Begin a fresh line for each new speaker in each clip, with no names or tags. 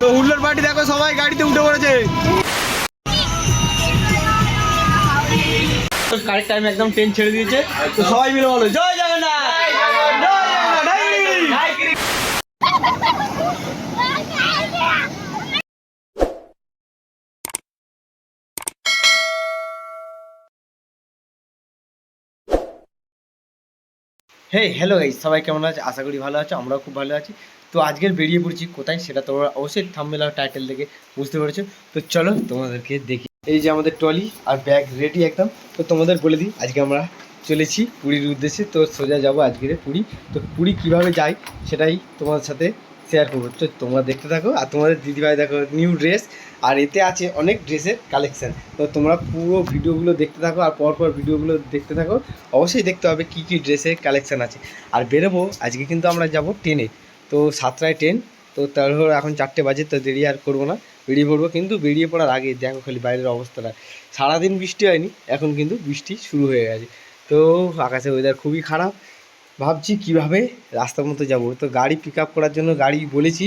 তো হুল্লোর পার্টি দেখো সবাই গাড়িতে উঠে পড়েছে। কারেক্ট টাইম একদম ট্রেন ছেড়ে দিয়েছে। তো সবাই মিলে বলো জয় জগন্নাথ! হে হ্যালো গাইস সবাই কেমন আছে? আশা করি ভালো আছো আমরাও খুব ভালো আছি। তো আজকের বেরিয়ে পড়ছি কোথায় সেটা তোমরা অবশ্যই থাম্বনেল আর টাইটেল দেখে বুঝতে পেরেছ। তো চলো তোমাদেরকে দেখি। এই যে আমাদের ট্রলি আর ব্যাগ রেডি একদম। তো তোমাদের বলে দিই, আজকে আমরা চলেছি পুরীর উদ্দেশ্যে। তো সোজা যাব আজকের পুরী। তো পুরী কীভাবে যাই সেটাই তোমাদের সাথে শেয়ার করব। তো তোমরা দেখতে থাকো আর তোমাদের দিদিভাই দেখো নিউ ড্রেস আর এতে আছে অনেক ড্রেসের কালেকশান তো তোমরা পুরো ভিডিওগুলো দেখতে থাকো আর পরপর ভিডিওগুলো দেখতে থাকো। অবশ্যই দেখতে হবে কী কী ড্রেসের কালেকশান আছে। আর বেরোবো, আজকে কিন্তু আমরা যাব ট্রেনে তো সাতটায় ট্রেন তো তারপর এখন চারটে বাজে, তো দেরি আর করব না। বেরিয়ে পড়ব, কিন্তু বেরিয়ে পড়ার আগে দেখো খালি বাইরের অবস্থাটা। সারাদিন বৃষ্টি হয়নি, এখন কিন্তু বৃষ্টি শুরু হয়ে গেছে। তো আকাশে ওয়েদার খুবই খারাপ। ভাবছি কীভাবে রাস্তার মতো যাব। তো গাড়ি পিক আপ করার জন্য গাড়ি বলেছি।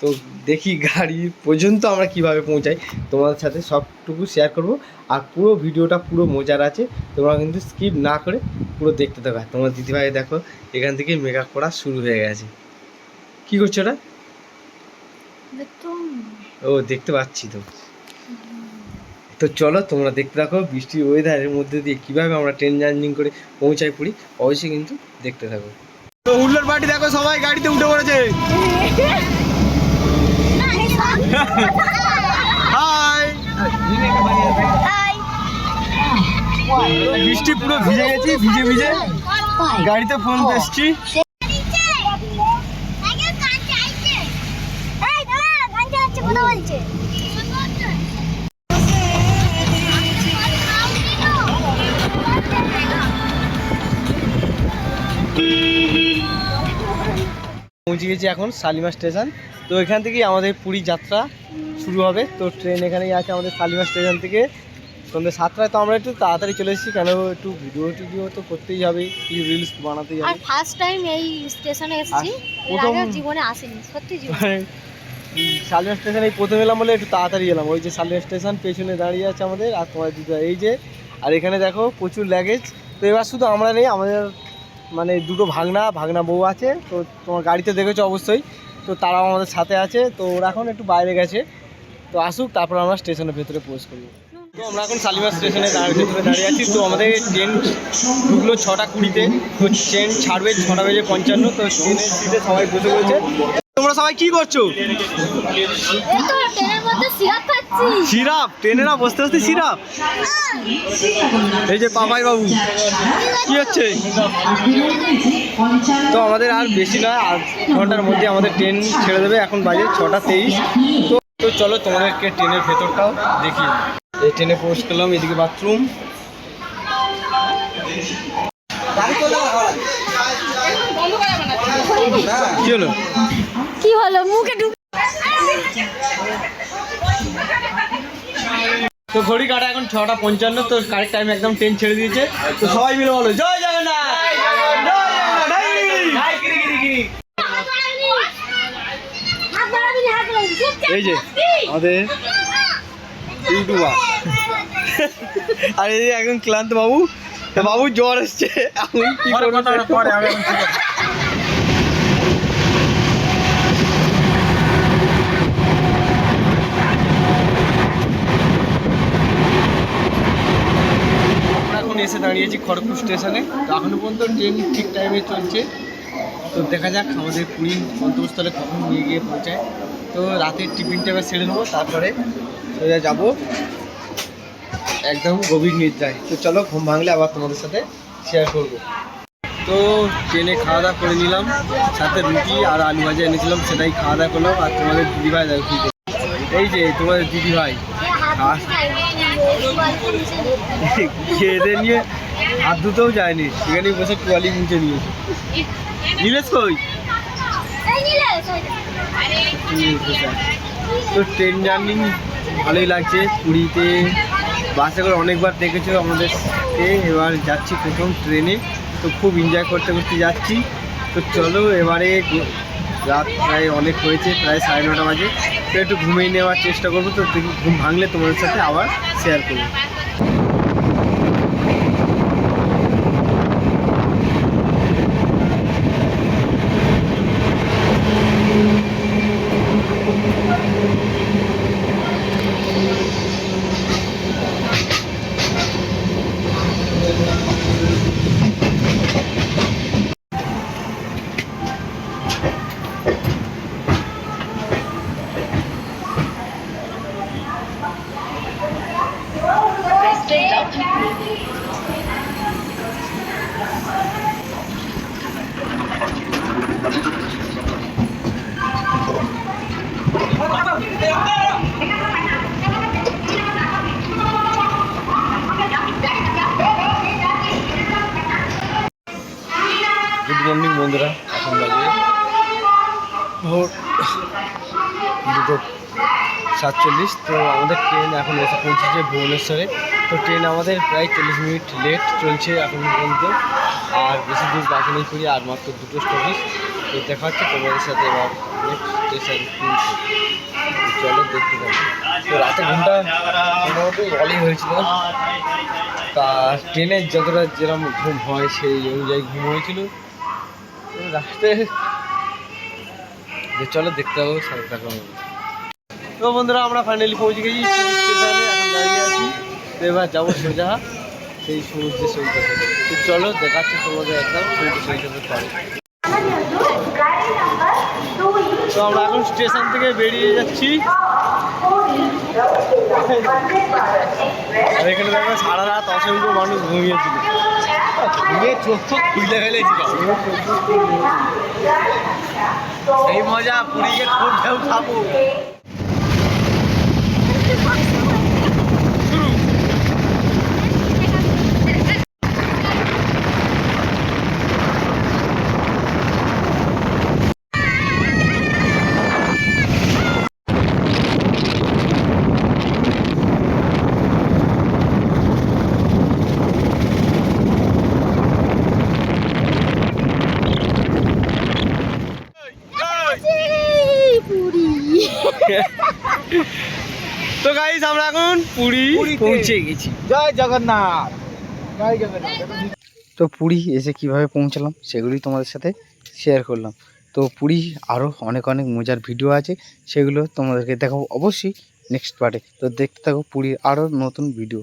তো দেখি গাড়ি পর্যন্ত আমরা কীভাবে পৌঁছাই, তোমাদের সাথে সবটুকু শেয়ার করব। আর পুরো ভিডিওটা পুরো মজার আছে, তোমরা কিন্তু স্কিপ না করে পুরো দেখতে থাকো। তোমার দিদিভাই দেখো, এখান থেকে মেকআপ করা শুরু হয়ে গেছে। কি করছ ওটা ও দেখতে পাচ্ছি তো। তো চলো তোমরা দেখতে থাকো বৃষ্টির ওয়েদারের মধ্যে দিয়ে কীভাবে আমরা ট্রেন জার্নিং করে পৌঁছাই পড়ি অবশ্যই কিন্তু দেখতে থাকো। তো হুল্লোর পার্টি দেখো সবাই গাড়িতে উঠে পড়েছে। হাই বৃষ্টি পুরো ভিজে গেছি ভিজে ভিজে। গাড়িতে ফোন এসছি। পৌঁছে গেছি এখন শালিমার স্টেশন। তো এখান থেকেই আমাদের পুরী যাত্রা শুরু হবে। তো ট্রেন এখানেই আছে আমাদের শালিমার স্টেশন থেকে। সন্ধ্যে সাতটায় তো আমরা একটু তাড়াতাড়ি চলে এসেছি কেন একটু ভিডিও টিডিও তো করতেই হবে রিলস বানাতেই হবে।
ফার্স্ট টাইম এই স্টেশনে এসেছি।
প্রথম-
জীবনে আসেনি সত্যি জীবনে।
মানে স্টেশনে এই প্রথম এলাম বলে একটু তাড়াতাড়ি এলাম। ওই যে শালিমার স্টেশন পেছনে দাঁড়িয়ে আছে আমাদের আর তোমার দিদা এই যে আর এখানে দেখো প্রচুর লাগেজ তো এবার শুধু আমরা নেই আমাদের মানে দুটো ভাগনা ভাগনা বউ আছে, তো তোমার গাড়িতে দেখেছ অবশ্যই, তো তারাও আমাদের সাথে আছে, তো ওরা এখন একটু বাইরে গেছে, তো আসুক, তারপর আমরা স্টেশনের ভেতরে প্রবেশ করব। তো আমরা এখন শালিমার স্টেশনে ভেতরে দাঁড়িয়ে আছি, তো আমাদের ট্রেন ঢুকলো ছটা কুড়িতে, তো ট্রেন ছাড়বে ছটা বেজে পঞ্চান্ন, তো ট্রেনের সিটে সবাই বসে রয়েছে। তোমরা সবাই কি করছ?
সিরাপ
ট্রেনে না বসতে বসতে সিরাপ। এই যে পাপাই বাবু কি হচ্ছে? তো আমাদের আর বেশি নয় আধ ঘণ্টার মধ্যে আমাদের ট্রেন ছেড়ে দেবে এখন বাজে ছটা তেইশ। তো তো চলো তোমাদেরকে ট্রেনের ভেতরটাও দেখি এই ট্রেনে প্রবেশ করলাম এদিকে বাথরুম। কি হলো?
কি হলো? মুখে
তো ঘড়ি কাটা এখন ছটা পঞ্চান্ন তো কারেক্ট টাইম একদম ট্রেন ছেড়ে দিয়েছে। তো সবাই মিলে বলো জয় জগন্নাথ! জয় জগন্নাথ! এই যে আমাদের ইউটিউবার আর এই একদম ক্লান্ত বাবু তো বাবু জ্বর এসছে। আমি কি করব আমরা এখন এসে দাঁড়িয়েছি খড়গপুর স্টেশনে। তো এখনও পর্যন্ত ট্রেন ঠিক টাইমে চলছে। তো দেখা যাক আমাদের পুরী গন্তব্যস্থলে কখন নিয়ে গিয়ে পৌঁছায়। তো রাতের টিফিনটা এবার সেরে নেব তারপরে সোজা যাব একদম গভীর নিদ্রায়। তো চলো ঘুম ভাঙলে আবার তোমাদের সাথে শেয়ার করব। তো ট্রেনে খাওয়া দাওয়া করে নিলাম সাথে রুটি আর আলু ভাজা এনেছিলাম সেটাই খাওয়া দাওয়া করলাম। আর তোমাদের দিদিভাই দেখো এই যে তোমাদের দিদিভাই। আর খেয়ে নিয়ে হাত ধুতেও যায়নি। সেখানে বসে টুয়ালি মুছে নিয়েছে। নিলেশ কই? তো ট্রেন জার্নি ভালোই লাগছে পুরীতে। বাসে করে অনেকবার দেখেছ আমাদের এবার যাচ্ছি প্রথম ট্রেনে। তো খুব এনজয় করতে করতে যাচ্ছি। তো চলো এবারে রাত প্রায় অনেক হয়েছে প্রায় সাড়ে নটা বাজে। তো একটু ঘুমিয়ে নেওয়ার চেষ্টা করব। তো ঘুম ভাঙলে তোমাদের সাথে আবার শেয়ার করব। মর্নিং বন্ধুরা, এখন বাজে ভোর দুটো সাতচল্লিশ। তো আমাদের ট্রেন এখন এসে পৌঁছেছে ভুবনেশ্বরে। তো ট্রেন আমাদের প্রায় চল্লিশ মিনিট লেট চলছে এখন পর্যন্ত। আর বেশি দূর বাকি নেই করি আর মাত্র দুটো স্টপেজ। তো দেখা হচ্ছে তোমাদের সাথে এবার নেক্সট স্টেশন কিনছে চলো দেখতে পাবো তো রাতে ঘুমটা মোটামুটি ভালোই হয়েছিল। তা ট্রেনের যতটা যেরকম ঘুম হয় সেই অনুযায়ী ঘুম হয়েছিল। রাতে যে চলো দেখতে পাবো সাড়ে টাকা তো বন্ধুরা, আমরা ফাইনালি পৌঁছে গেছি স্টেশনে, এখন এবার যাব সোজা, সেই সমুদ্রের সৈকতে তো চলো, দেখাচ্ছি তোমাদের একদম সমুদ্র সৈকতের পরে। তো আমরা এখন স্টেশন থেকে বেরিয়ে যাচ্ছি। আর এখানে দেখো, সারা রাত অসংখ্য মানুষ ঘুমিয়েছিল। ঘুমিয়ে চোখ চোখ খুলে ফেলেছিল এই মজা পুরীকে খুব ঢেউ খাব
পুরি
তো গাইস আমরা এখন পুরী পৌঁছে গেছি।
জয় জগন্নাথ। জয় জগন্নাথ।
তো পুরী এসে কীভাবে পৌঁছালাম সেগুলি তোমাদের সাথে শেয়ার করলাম। তো পুরী আরও অনেক অনেক মজার ভিডিও আছে সেগুলো তোমাদেরকে দেখাবো অবশ্যই নেক্সট পার্টে তো দেখতে থাকো পুরীর আরও নতুন ভিডিও